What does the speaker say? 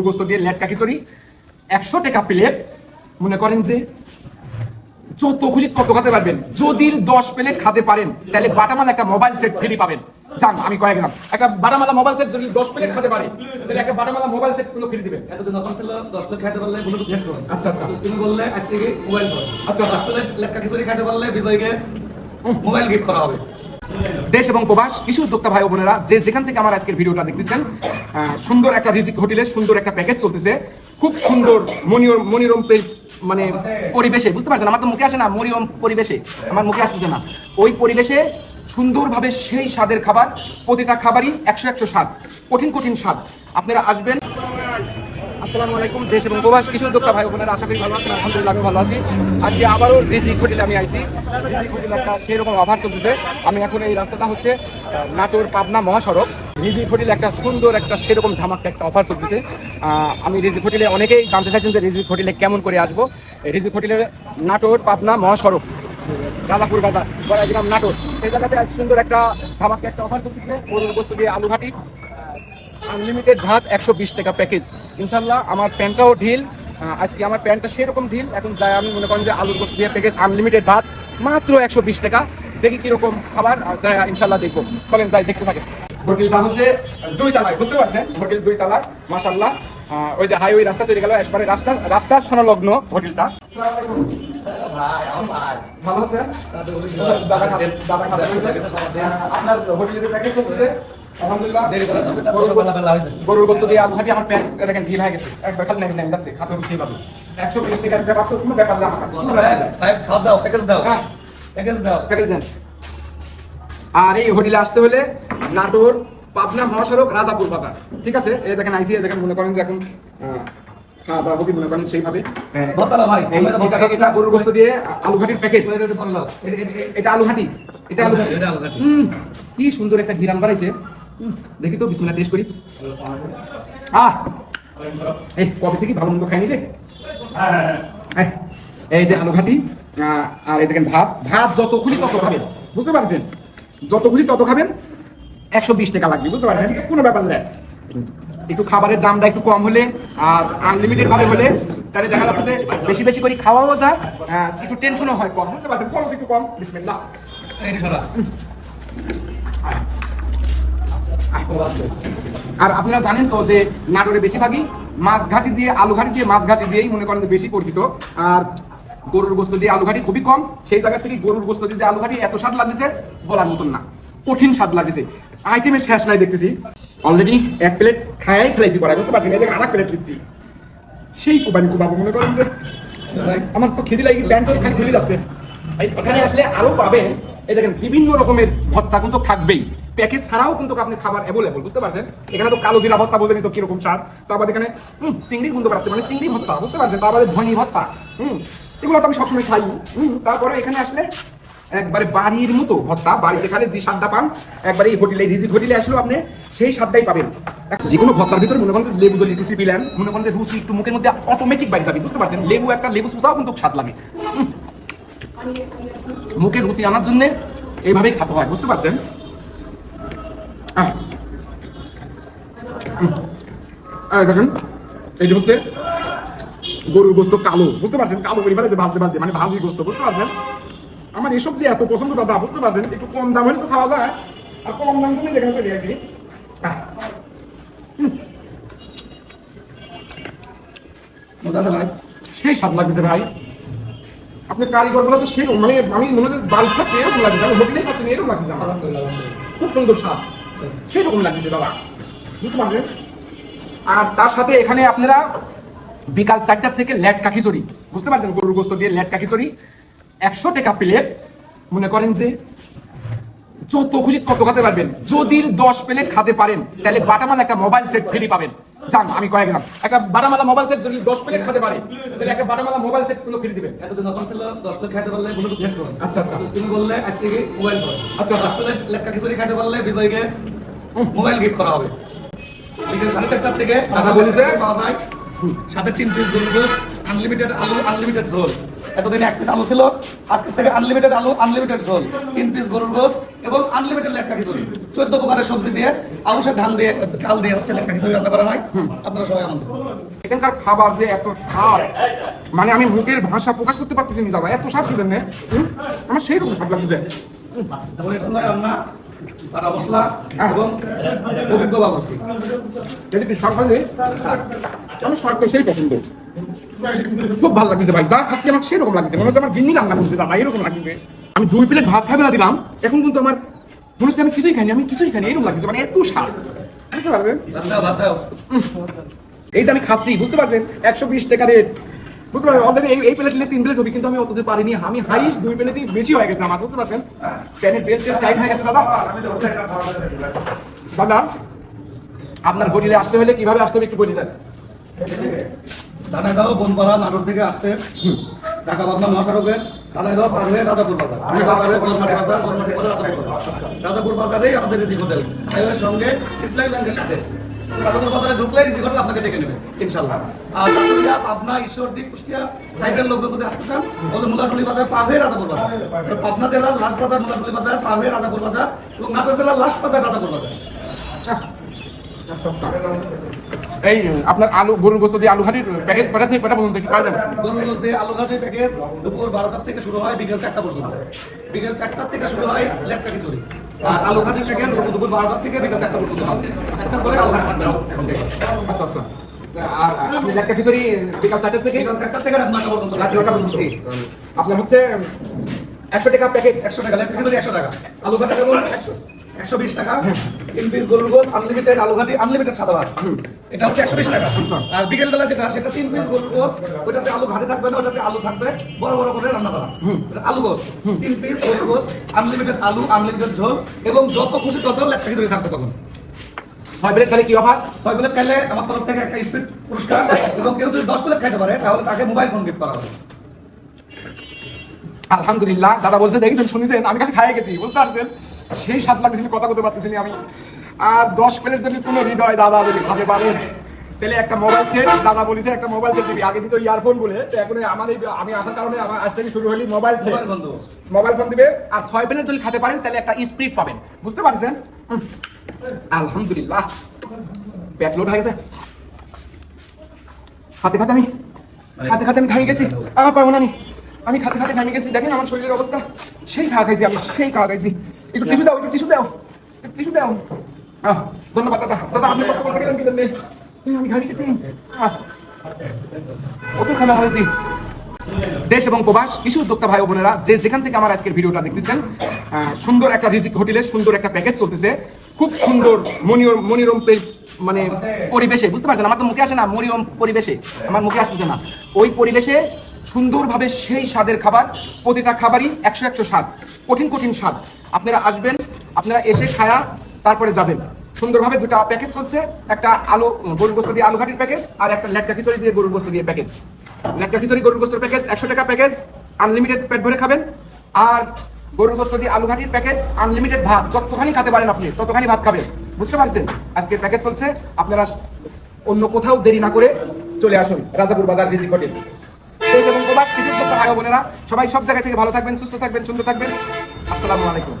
গরুর গোস্ত দিয়ে লেটকা খিচুড়ি একশো টাকা প্লেট মনে করেন যে যত খুশি তত খেতে পারবেন। যদি দশ প্লেট খেতে পারেন তাহলে বাটামালা একটা মোবাইল সেট ফ্রি পাবেন। যান আমি কয়েক গেলাম। একটা বাটামালা মোবাইল সেট যদি দশ প্লেট খেতে পারে তাহলে একটা বাটামালা মোবাইল সেট পুরো ফ্রি দিবেন। এতদিন অফার ছিল দশ প্লেট খাইতে পারলে করো আচ্ছা, আচ্ছা। তুমি বললে আজ থেকে মোবাইল করো আচ্ছা, আচ্ছা। প্লেট লেটকা খিচুড়ি খাইতে পারলে বিজয়কে মোবাইল গিফট করা হবে। দেশ এবং প্রবাস, কৃষি উদ্যোক্তা ভাই বোনেরা, যে যেখান থেকে আমার আজকের ভিডিওটা দেখতেছেন সুন্দর একটা রিজিক হোটেলে সুন্দর একটা প্যাকেজ চলতেছে। খুব সুন্দর মনিরম মনিরম মানে পরিবেশে, বুঝতে পারছেন? আমার তো মুখে আসে না, মনিরম পরিবেশে, আমার মুখে আসতেছে না। ওই পরিবেশে সুন্দরভাবে সেই স্বাদের খাবার, প্রতিটা খাবারই একশো একশো স্বাদ, কঠিন কঠিন স্বাদ। আপনারা আসবেন আসসালামু আলাইকুম, দেশ এবং প্রবাস, কৃষি উদ্যোক্তা ভাই বোনেরা, আশা করি ভালো আছেন, আলহামদুলিল্লাহ আমি ভালো আছি। আজকে আবারও রিজিক হোটেলে আমি আইছি। রিজিক হোটেলে একটা সেই রকম অফার চলতেছে। আমি এখন এই রাস্তাটা হচ্ছে নাটোর পাবনা মহাসড়ক। রিজিক হোটেলে একটা সুন্দর একটা সেরকম ধামাকা একটা অফার চলতেছে। আমি রিজিক হোটেলে অনেকেই জানতে চাইছেন যে রিজিক হোটেলে কেমন করে আসব। রিজিক হোটেলের নাটোর পাবনা মহাসড়ক রাজাপুর বাজার বড়াইগ্রাম নাটোর। এই জায়গাতে সুন্দর একটা ধামাকা একটা অফার চলতেছে। বস্তু দিয়ে আলু ঘাটি আনলিমিটেড ভাত একশো বিশ টাকা প্যাকেজ ইনশাল্লাহ আমার প্যান্টটাও ঢিল। আজকে আমার প্যান্টটা সেরকম ঢিল। এখন যাই, আমি মনে করেন যে আলুর বস্তু দিয়ে প্যাকেজ আনলিমিটেড ভাত, মাত্র একশো বিশ টাকা। দেখি কীরকম খাবার যাই, ইনশাল্লাহ দেখব। চলেন যাই, দেখতে থাকেন। হোটেলটা হচ্ছে দুই তালায়, বুঝতে পারছেন? হোটেল দুই তালা মাসাল্লাহ ওই যে হাইওয়ে রাস্তা চলে গেল, একবারে রাস্তা রাস্তার সনলগ্ন হোটেলটা। ভালো আছেন? গরুর গোস্ত দিয়ে আলু ভাজি আমার প্যান্ট দেখেন ঢিল হয়ে গেছে। একবার খালি নেমে নেমে যাচ্ছে। হাতে উঠতেই পারবে একশো বিশ টাকার ব্যাপার তো কোনো ব্যাপার না। আমার কাছে। কোনো ব্যাপার না। ভাই খাওয়া দাও প্যাকেজ দাও। হ্যাঁ। প্যাকেজ দাও। প্যাকেজ দেন। আর এই হোটেলে আসতে হলে নাটোর পাবনা মহাসড়ক রাজাপুর বাজার। ঠিক আছে? এই দেখেন আইসি দেখেন মনে করেন যে এখন মনে করেন সেইভাবে। হ্যাঁ। ভাই, এটা- এটা গরুর গোস্ত দিয়ে আলু ঘাটির প্যাকেজ এটা এটা বলো এটা এটা- এটা- এটা আলু ঘাটি এটা আলু ঘাটি এটা আলু ঘাটি। হুম, কি সুন্দর একটা ঘিরান বাড়াইছে দেখি তো বিসমিল্লাহ টেস্ট করি। আহ! এই কবে থেকে ভালো মন্দ খাইনি রে এই, যে আলু ঘাটি আর এই দেখেন ভাত। ভাত যত খুশি তত খাবেন বুঝতে পারছেন? যত খুশি তত খাবেন একশো বিশ টাকা লাগবে বুঝতে পারছেন? কোনো ব্যাপার নেই একটু খাবারের দামটা একটু কম হলে আর আনলিমিটেড ভাবে হলে তাহলে দেখা যাচ্ছে যে বেশি বেশি করে খাওয়াও যায় একটু টেনশনও হয় কম বুঝতে পারছেন? খরচ একটু কম সরা। আর আপনারা জানেন তো যে নাটোরে বেশিরভাগই মাছ ঘাটি দিয়ে, আলু ঘাটি দিয়ে, মাছ ঘাটি দিয়েই মনে করেন বেশি পরিচিত। আর গরুর গোস্ত দিয়ে আলু ঘাটি খুবই কম। সেই জায়গা থেকে গরুর গোস্ত দিয়ে আলু ঘাটি, এত স্বাদ লাগতেছে বলার মতন না। কঠিন স্বাদ লাগতেছে। আইটেমের শেষ নাই দেখতেছি। অলরেডি এক প্লেট খায়াই ফেলাইছি পরে, বুঝতে পারছি আর এক প্লেট দিচ্ছি। সেই কুবানি কুবাবো মনে করেন যে আমার তো খেতে লাগে প্যান্ট খালি খুলে যাচ্ছে। এখানে আসলে আরও পাবেন। এই দেখেন, বিভিন্ন রকমের ভত্তা কিন্তু থাকবেই। প্যাকেজ ছাড়াও কিন্তু আপনি খাবার অ্যাভেলেবল বুঝতে পারছেন? এখানে তো কালো জিরা ভত্তা বোঝেনি তো কীরকম স্বাদ তারপর এখানে চিংড়ি গুndo পাচ্ছে মানে চিংড়ি ভত্তা বুঝতে পারছেন? তারপরে ধনি ভত্তা হুম, এগুলো তো আমি সবসময় খাই তারপরে এখানে আসলে একবারে বাড়ির মতো ভত্তা বাড়িতে খালে যে স্বাদটা পান একবারে এই হোটেলে রিজিক হোটেলে আসলেও আপনি সেই স্বাদটাই পাবেন। যে কোনো ভত্তার ভিতরে মনে করেন যে লেবু যদি রুচি পিলেন, মনে করেন যে রুচি একটু মুখের মধ্যে অটোমেটিক বাড়ি যাবে, বুঝতে পারছেন? লেবু একটা লেবু সুসাও কিন্তু স্বাদ লাগে। মুখে রুচি আনার জন্য এইভাবেই খাতে হয়, বুঝতে পারছেন আহ। উম। এই দেখেন হচ্ছে গরুর গোস্ত কালো, বুঝতে পারছেন? কালো পরিবারে যে ভাজতে ভাজতে মানে ভাজি গোস্ত, বুঝতে পারছেন? আমার এসব যে এত পছন্দ, দাদা, বুঝতে পারছেন? একটু কম দাম হলে তো খাওয়া যায়। আর কম দাম জন্য যেখানে চলে আসি। সেই স্বাদ লাগতেছে ভাই। আপনি কারিগর বলে তো সেরকম মানে আমি মনে হচ্ছে বাল খাচ্ছে, এরকম লাগছে আমি হোটেলে খাচ্ছি এরকম লাগছে আমার। খুব সুন্দর স্বাদ। সেরকম লাগতেছে, দাদা। বুঝতে পারছেন? আর তার সাথে এখানে আপনারা বিকাল চারটার থেকে ল্যাট কাকিচড়ি বুঝতে পারছেন? গরুর গোস্ত দিয়ে ল্যাট কাকিচড়ি একশো টাকা প্লেট মনে করেন যে যত খুশি তত খাতে পারবেন। যদি দশ প্লেট খেতে পারেন তাহলে বাটামাল একটা মোবাইল সেট ফ্রি পাবেন। যান আমি কয়েক গেলাম একটা বাটামালা মোবাইল সেট যদি দশ প্লেট খেতে পারে তাহলে একটা বাটামালা মোবাইল সেট পুরো ফ্রি দিবেন। এতদিন অফার ছিল দশ প্লেট খাইতে পারলে হেড করো আচ্ছা, আচ্ছা। তুমি বললে আজ থেকে মোবাইল করো আচ্ছা, আচ্ছা। দশ প্লেট লেটকা খিচুড়ি খাইতে পারলে বিজয়কে মোবাইল গিফট করা হবে। বিকেল সাড়ে চারটার থেকে দাদা? পাওয়া যায়। সাথে তিন পিস আনলিমিটেড আলু আনলিমিটেড ঝোল। এতদিন এক পিস আলু ছিল, আজকের থেকে আনলিমিটেড আলু আনলিমিটেড ঝোল। তিন পিস গরুর গোস এবং আনলিমিটেড লেটকা খিচুড়ি। চোদ্দ প্রকারের সবজি দিয়ে আলুসের ধান দিয়ে, চাল দিয়ে হচ্ছে লেটকা খিচুড়ি রান্না করা হয়। আপনারা সবাই আনন্দ এখানকার খাবার যে এত স্বাদ মানে আমি মুখের ভাষা প্রকাশ করতে পারতেছি না দাদা এত স্বাদ হুম? আমার সেই রকম স্বাদ লাগছে। তাহলে সুন্দর রান্না তারা মশলা এবং অভিজ্ঞ বাবুসি যদি কি শাক ভাজি আমি শাক তো পছন্দ খুব ভালো লাগছে ভাই যা খাচ্ছি আমার সেরকম লাগছে মনে হচ্ছে আমার ভিন্নি রান্না করছে দাদা এরকম লাগছে আমি দুই প্লেট ভাত খাবে না দিলাম। এখন কিন্তু আমার মনে হচ্ছে আমি কিছুই খাইনি আমি কিছুই খাইনি এরকম লাগছে মানে এত স্বাদ। বুঝতে পারছেন? এই যে আমি খাচ্ছি বুঝতে পারছেন? একশো বিশ টাকা রেট বুঝতে পারছেন অলরেডি এই এই প্লেট নিলে তিন প্লেট হবে কিন্তু আমি অততে পারিনি। আমি হাইস্ট দুই প্লেটই বেশি হয়ে গেছে আমার বুঝতে পারছেন? প্যানের বেল্ট টাইট হয়ে গেছে দাদা। দাদা আপনার হোটেলে আসতে হলে কীভাবে আসতে হবে একটু বলে দেন। বনপাড়া নাটোর থেকে আসতে। ঢাকা পাবনা মহাসড়কে দাও পার হয়ে রাজাপুর বাজার। আমি বাজার বনমাটি করে রাজাপুর বাজার। রাজাপুর বাজারেই আমাদের হোটেল সঙ্গে ইসলামী ব্যাংকের সাথে। রাজাপুর বাজারে ঢুকলে রিজিক হোটেল আপনাকে ডেকে নেবে ইনশাল্লাহ আর চাকুরিয়া পাবনা ঈশ্বরদী কুষ্টিয়া সাইকেল লোক যদি আসতে চান ওদের মুলাটুলি বাজার পার হয়ে রাজাপুর বাজার। পাবনা জেলার লাস্ট বাজার মুলাটুলি বাজার পার হয়ে রাজাপুর বাজার এবং নাটোর জেলার লাস্ট বাজার রাজাপুর বাজার। এই আপনার আলু গরুর গোস্ত দিয়ে আলু ঘাটির প্যাকেজ থেকে কটা পর্যন্ত কি পাওয়া যাবে? গরুর গোস দিয়ে আলু ভাজি প্যাকেজ দুপুর বারোটার থেকে শুরু হয় বিকেল চারটা পর্যন্ত। বিকেল চারটার থেকে শুরু হয় লেটকা খিচুড়ি। আর আলু ভাজির দুপুর বারোটার থেকে বিকেল চারটা পর্যন্ত হবে। চারটার পরে আলু থাকবে থেকে। আচ্ছা আচ্ছা। থেকে থেকে আপনার হচ্ছে একশো টাকা প্যাকেজ একশো টাকা একশো টাকা। আলু কেমন একশো একশো বিশ টাকা। তিন পিস গরুর আনলিমিটেড আনলিমিটেড সাদা ভাত। এটা হচ্ছে একশো বিশ টাকা। আর বিকেল বেলা যেটা সেটা তিন পিস গোস ওইটাতে আলু ঘাটে থাকবে না ওইটাতে আলু থাকবে বড় বড় করে রান্না করা। আলু গোস। তিন পিস গোস আনলিমিটেড আলু আনলিমিটেড ঝোল এবং যত খুশি তত লেটকা খিচুড়ি থাকবে তখন। ছয় প্লেট তাহলে কি অফার ছয় প্লেট খাইলে আমার তরফ থেকে একটা স্পিড পুরস্কার এবং কেউ যদি দশ প্লেট খাইতে পারে তাহলে তাকে মোবাইল ফোন গিফট করা হবে। আলহামদুলিল্লাহ দাদা বলছে দেখেছেন শুনেছেন? আমি খালি খাইয়ে গেছি বুঝতে পারছেন? সেই স্বাদ লাগতেছিল কথা বলতে পারতেছি না আমি। আর দশ প্লেট যদি কোনো হৃদয় দাদা যদি খাতে পারেন তাহলে একটা মোবাইল সেট দাদা বলেছে একটা মোবাইল সেট দিবি। আগে দিত ইয়ারফোন বলে তো এখন আমার এই আমি আসার কারণে আমার আজ থেকে শুরু হলি মোবাইল সেট মোবাইল বন্ধু। মোবাইল ফোন দিবে আর ছয় প্লেট যদি খাতে পারেন তাহলে একটা স্প্রিট পাবেন। বুঝতে পারছেন? হুম। আলহামদুলিল্লাহ। পেট লোড হয়ে গেছে। হাতে খাতে আমি খাতে খাতে আমি খাই গেছি। আমার পারব না আমি। আমি খাতে খাতে খাই গেছি, দেখেন আমার শরীরের অবস্থা। সেই খাওয়া খাইছি আমি, সেই খাওয়া খাইছি। একটু টিস্যু দাও, একটু টিস্যু দাও। একটু দাও। ধন্যবাদ, দাদা। দাদা, আপনি গেলেন? আমি গেছি। খানা খাইছি। দেশ এবং প্রবাস, কৃষি উদ্যোক্তা ভাই বোনেরা, যে যেখান থেকে আমার আজকের ভিডিওটা দেখতেছেন সুন্দর একটা রিজিক হোটেলে সুন্দর একটা প্যাকেজ চলতেছে। খুব সুন্দর মনিরম মনিরম মানে পরিবেশে, বুঝতে পারছেন? আমার তো মুখে আসে না মনিরম পরিবেশে। আমার মুখে আসতেছে না। ওই পরিবেশে সুন্দরভাবে সেই স্বাদের খাবার, প্রতিটা খাবারই একশো একশো স্বাদ, কঠিন কঠিন স্বাদ। আপনারা আসবেন, আপনারা এসে খায়া তারপরে যাবেন। সুন্দরভাবে দুটা প্যাকেজ চলছে, একটা আলু গরুর গোস্ত দিয়ে আলু ঘাটির প্যাকেজ আর একটা লেটকা খিচুড়ি দিয়ে গরুর গোস্ত দিয়ে প্যাকেজ লেটকা খিচুড়ি, গরুর গোস্তের প্যাকেজ একশো টাকা প্যাকেজ আনলিমিটেড পেট ভরে খাবেন। আর গরুর গোস্ত দিয়ে আলু ঘাটির প্যাকেজ আনলিমিটেড ভাত, যতখানি খেতে পারেন আপনি, ততখানি ভাত খাবেন। বুঝতে পারছেন? আজকে প্যাকেজ চলছে, আপনারা অন্য কোথাও দেরি না করে চলে আসুন, রাজাপুর বাজার রিজিক হোটেল। দেশ এবং ও বোনেরা, সবাই সব জায়গা থেকে ভালো থাকবেন, সুস্থ থাকবেন, সুন্দর থাকবেন। আসসালামু আলাইকুম।